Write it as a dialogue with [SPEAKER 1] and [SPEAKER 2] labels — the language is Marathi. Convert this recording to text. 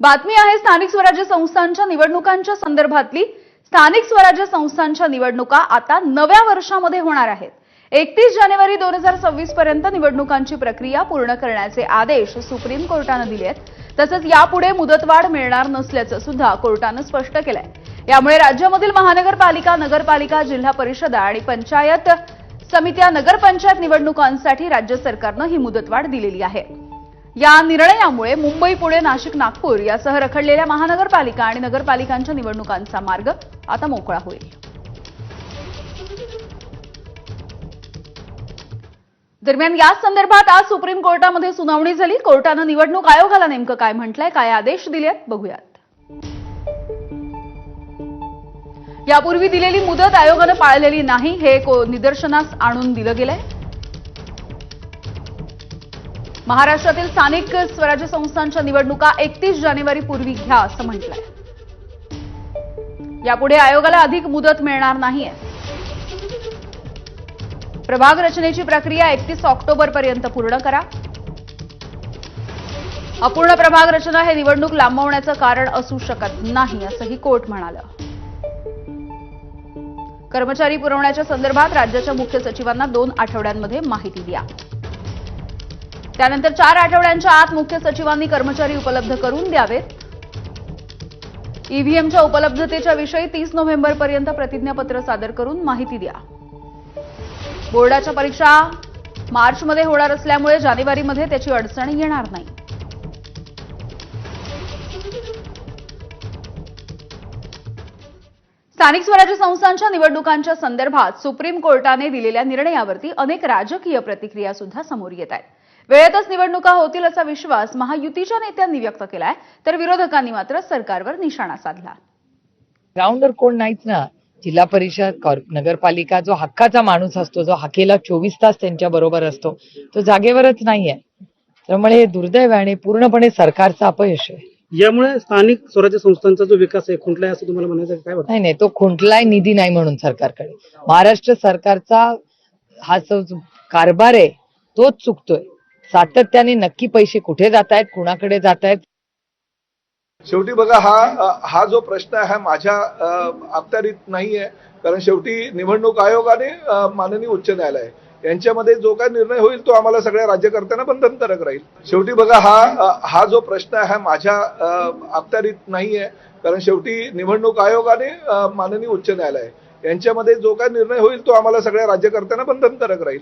[SPEAKER 1] बातमी आहे स्थानिक स्वराज्य संस्थांच्या निवडणुकांच्या संदर्भातली. स्थानिक स्वराज्य संस्थांच्या निवडणुका आता नव्या वर्षामध्ये होणार आहेत. एकतीस जानेवारी दोन हजार सव्वीस पर्यंत निवडणुकांची प्रक्रिया पूर्ण करण्याचे आदेश सुप्रीम कोर्टानं दिले आहेत. तसंच यापुढे मुदतवाढ मिळणार नसल्याचं सुद्धा कोर्टानं स्पष्ट केलंय. यामुळे राज्यामधील महानगरपालिका नगरपालिका जिल्हा परिषदा आणि पंचायत समित्या नगरपंचायत निवडणुकांसाठी राज्य सरकारनं ही मुदतवाढ दिलेली आहे. या निर्णयामुळे मुंबई पुणे नाशिक नागपूर यासह रखडलेल्या महानगरपालिका आणि नगरपालिकांच्या निवडणुकांचा मार्ग आता मोकळा होईल. दरम्यान याच संदर्भात आज सुप्रीम कोर्टामध्ये सुनावणी झाली. कोर्टानं निवडणूक आयोगाला नेमकं काय म्हटलंय काय आदेश दिलेत बघूयात. यापूर्वी दिलेली मुदत आयोगानं पाळलेली नाही हे को- निदर्शनास आणून दिलं गेलंय. महाराष्ट्रातील स्थानिक स्वराज्य संस्थांच्या निवडणुका एकतीस जानेवारी पूर्वी घ्या असं म्हटलंय. यापुढे आयोगाला अधिक मुदत मिळणार नाहीये. प्रभाग रचनेची प्रक्रिया एकतीस ऑक्टोबर पर्यंत पूर्ण करा. अपूर्ण प्रभाग रचना हे निवडणूक लांबवण्याचं कारण असू शकत नाही असंही कोर्ट म्हणालं. कर्मचारी पुरवण्याच्या संदर्भात राज्याच्या मुख्य सचिवांना दोन आठवड्यांमध्ये माहिती द्या. त्यानंतर चार आठवड्यांच्या आत मुख्य सचिवांनी कर्मचारी उपलब्ध करून द्यावेत. ईव्हीएमच्या उपलब्धतेच्या विषयी तीस नोव्हेंबरपर्यंत प्रतिज्ञापत्र सादर करून माहिती द्या. बोर्डाच्या परीक्षा मार्चमध्ये होणार असल्यामुळे जानेवारीमध्ये त्याची अडचण येणार नाही. स्थानिक स्वराज्य संस्थांच्या निवडणुकांच्या संदर्भात सुप्रीम कोर्टाने दिलेल्या निर्णयावरती अनेक राजकीय प्रतिक्रिया सुद्धा समोर येत आहेत. वेळेतच निवडणुका होतील असा विश्वास महायुतीच्या नेत्यांनी व्यक्त केलाय तर विरोधकांनी मात्र सरकारवर निशाणा साधला.
[SPEAKER 2] ग्राउंडवर कोण नाहीच ना जिल्हा परिषद नगरपालिका जो हक्काचा माणूस असतो जो हाकेला चोवीस तास त्यांच्या बरोबर असतो तो जागेवरच नाहीये. त्यामुळे हे दुर्दैव आहे आणि पूर्णपणे सरकारचं अपयश आहे.
[SPEAKER 3] यामुळे स्थानिक स्वराज्य संस्थांचा जो विकास आहे खुंटलाय असं तुम्हाला म्हणायचं आहे? काय वाटतं?
[SPEAKER 2] नाही नाही तो खुंटलाय निधी नाही म्हणून सरकारकडे. महाराष्ट्र सरकारचा हा जो कारभार आहे तोच चुकतोय. सातत्याने नक्की पैसे कुठे जात आहेत कुणाकडे जात आहेत
[SPEAKER 4] शेवटी बघा हा हा जो प्रश्न आहे हा माझ्या अ, अखत्यारीत नाहीये. कारण शेवटी निवडणूक आयोग आणि माननीय उच्च न्यायालय यांच्यामध्ये जो काय निर्णय होईल तो आम्हाला सगळ्या राज्यकर्त्यांना बंधनकारक राहील. शेवटी बघा हा हा जो प्रश्न आहे हा माझ्या अ, अखत्यारीत नाहीये. कारण शेवटी निवडणूक आयोग आणि माननीय उच्च न्यायालय यांच्यामध्ये जो काय निर्णय होईल तो आम्हाला सगळ्या राज्यकर्त्यांना बंधनकारक राहील.